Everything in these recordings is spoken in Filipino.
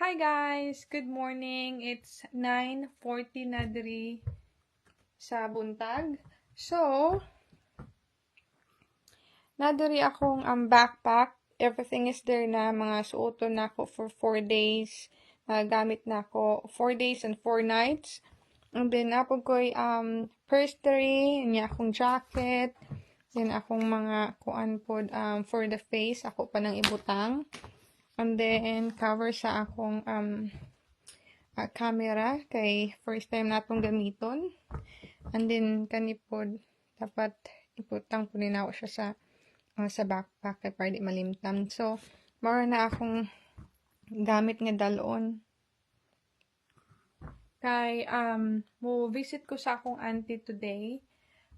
Hi guys! Good morning! It's 9.40 na diri sa buntag. So, nadiri akong um, backpack. Everything is there na. Mga suoto na ako for 4 days. Nagamit na ako 4 days and 4 nights. And then, ako ko'y um, pursery, niya akong jacket. Then, akong mga kuan pod um, for the face. Ako pa nang ibutang. And then, cover sa akong um, uh, camera. Kay first time natong gamiton. And then, kanipod, dapat iputang po ako siya sa uh, sa backpack kay para di malimtam. So, mara na akong gamit nga dalon. Kay, um, mo visit ko sa akong auntie today.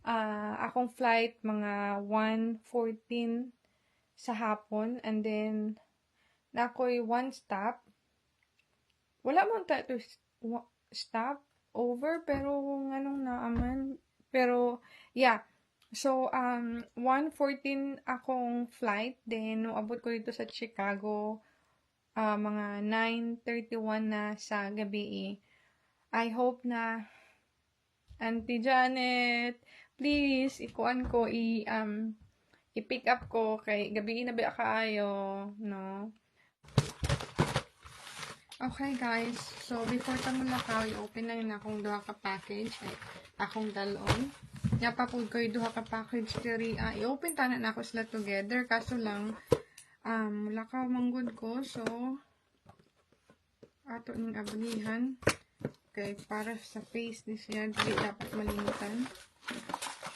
Uh, akong flight, mga 1.14 sa hapon. And then, na ako'y one stop. Wala mo ta to stop over, pero anong naaman. Pero, yeah. So, um, 1.14 akong flight. Then, abot ko dito sa Chicago, uh, mga 9.31 na sa gabi. I hope na Auntie Janet, please, ikuan ko, i, um, i-pick up ko kay gabi na ba kaayo, no? Okay guys, so before ta mo lakaw, i-open na na akong duha ka package, ay, akong dalon. Napapod ko yung duha ka package diri, uh, i-open ta na na ako sila together, kaso lang, um, lakaw manggod ko, so, ato ning ablihan. Okay, para sa face ni siya, di dapat malimitan.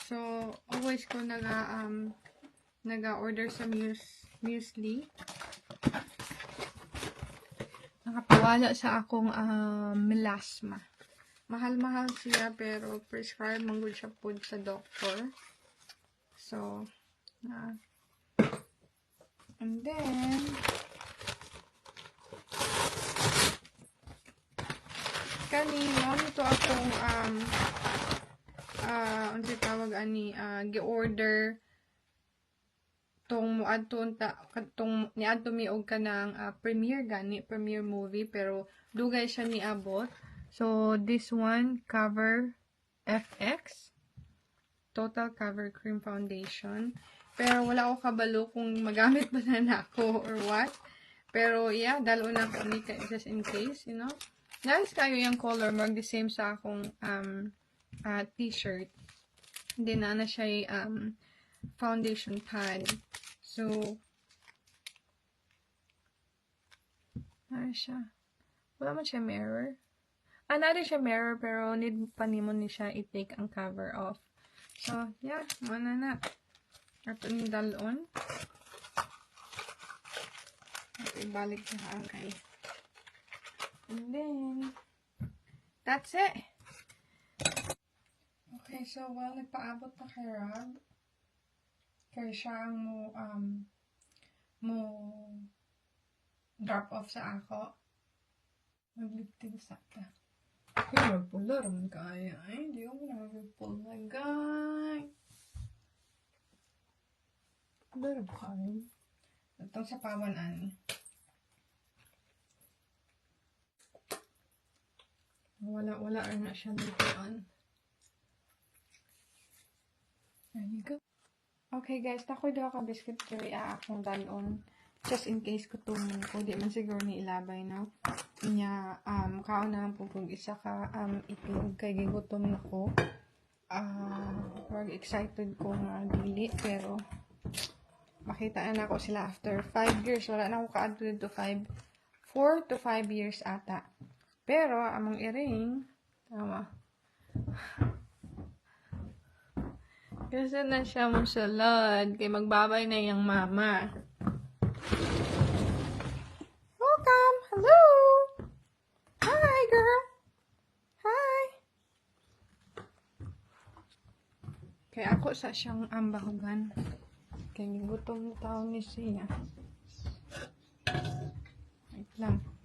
So, always ko naga, um, naga-order sa mus muesli. Nakapawala sa akong um, melasma. Mahal-mahal siya, pero prescribe manggol siya po sa doctor. So, na. and then, kanino nito akong um uh, unsa tawag ani uh, gi-order tong muadton ta katong niadto mi og kanang uh, premiere gani premiere movie pero dugay siya ni abot so this one cover FX total cover cream foundation pero wala ako kabalo kung magamit ba na nako or what pero yeah dalo na ko ni just in case you know Nice kayo yung color. Mag the same sa akong um, uh, t-shirt. Hindi na na siya um, foundation pad. So, ano siya? Wala man siya mirror. Ah, na siya mirror, pero need pa nimo ni siya i-take ang cover off. So, yeah, mana na. Ato ni dalon. Ibalik siya okay. And then, that's it. Okay, so, well, nagpaabot na kay Rob. Kaya siya ang mo, um, mo drop off sa ako. Magliptig sa ka. Kaya magpula rin kaya. Ay, hindi ako nagpula, guys. Rin kaya. Itong sa pawan, ani. Wala, wala na siya lutuan. There you go. Okay guys, takoy daw ka biscuit kaya ah, akong dalon. Just in case ko itong, kung di man siguro ni ilabay na. Inya, um, kaon na po kung isa ka um, itlog kay gigutom na ko. Ah, uh, excited ko nga dili, pero makita na ako sila after 5 years. Wala na ako ka-add to 5, 4 to 5 years ata. Pero, among iring, tama. Kasi na siya salad. Kay magbabay na yung mama. Welcome! Hello! Hi, girl! Hi! Kaya ako sa siyang ambahugan. Kaya gutom na tao ni siya. Wait lang.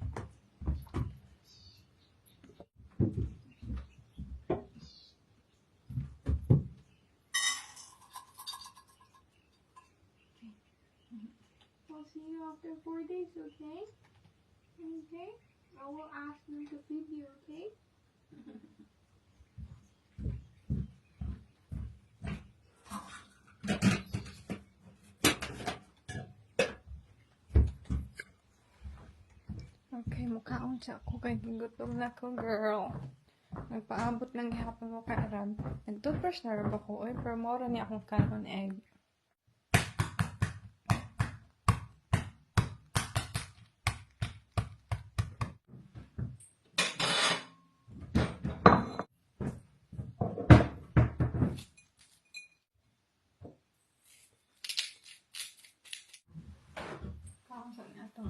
After four days, okay? Okay? I will ask them to feed you, okay? Okay, mukhaon sa ako kay gutom na ko, girl. Nagpaabot ng gihapon mo ka Arab. Nag-toothbrush na rin ako, oy, pero mora ni akong kanon egg. To.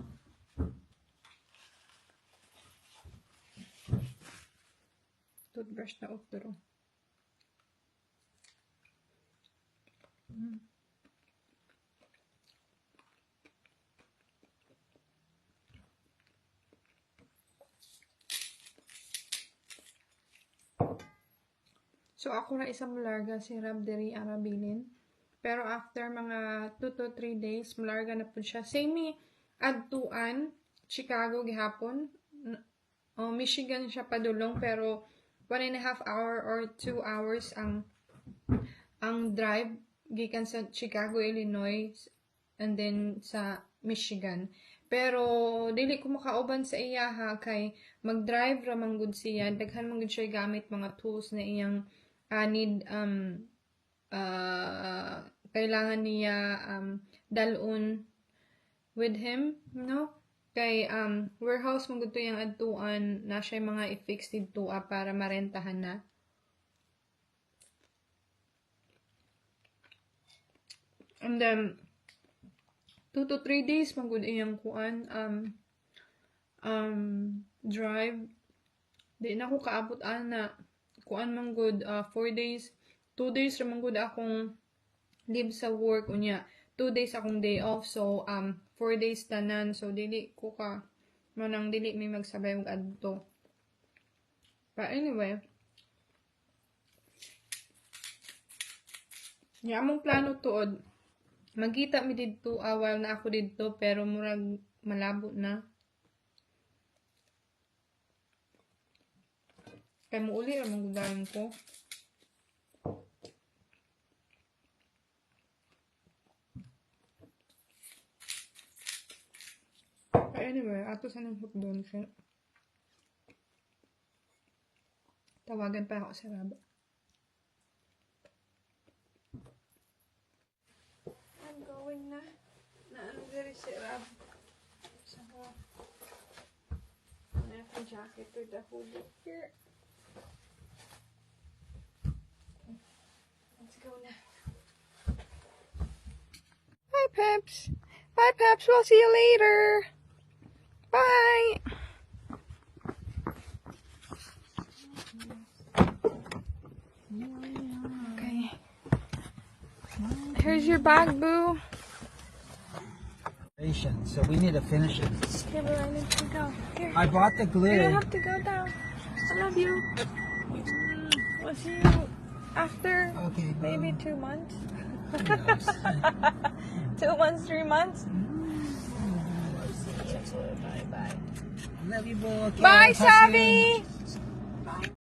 Toothbrush na utro. So, ako na isang larga si Rab Diri Arabilin. Pero after mga 2 to 3 days, malarga na po siya. Same ni Adtuan, Chicago gihapon. Oh, Michigan siya padulong pero one and a half hour or two hours ang ang drive gikan sa Chicago, Illinois and then sa Michigan. Pero dili ko makauban sa iya ha kay mag-drive ra man gud siya daghan man gud siya gamit mga tools na iyang ah, need um uh, kailangan niya um, dalon with him, no? Kay um, warehouse mo gusto yung adtuan na siya mga i-fix dito para marentahan na. And then, 2 to 3 days magud iyang kuan um um drive di na ko kaabot ana kuan man good 4 days 2 days ra man gud akong leave sa work unya 2 days akong day off so um 4 days tanan. So dili ko ka manang dili may magsabay mag adto. But anyway Ya among plano tuod magkita mi didto ah, while na ako didto pero murag malabo na. Kay muuli ra man gudayon ko anyway, ato sa nang hukdon siya. Tawagan pa ako sa Rab. I'm going na. Na ano diri si Rab. Sa ko. Na ako jacket with the hoodie here. Let's go now. Hi, Peps. Bye, Peps. We'll see you later. Bye. Okay. Here's your bag, boo. So we need to finish it. Okay, but I need to go. Here. I bought the glue. You don't have to go down. I love you. Mm, We'll see you after Okay. maybe two months. Two months, three months. So, bye-bye. Love you both. Bye, Tommy.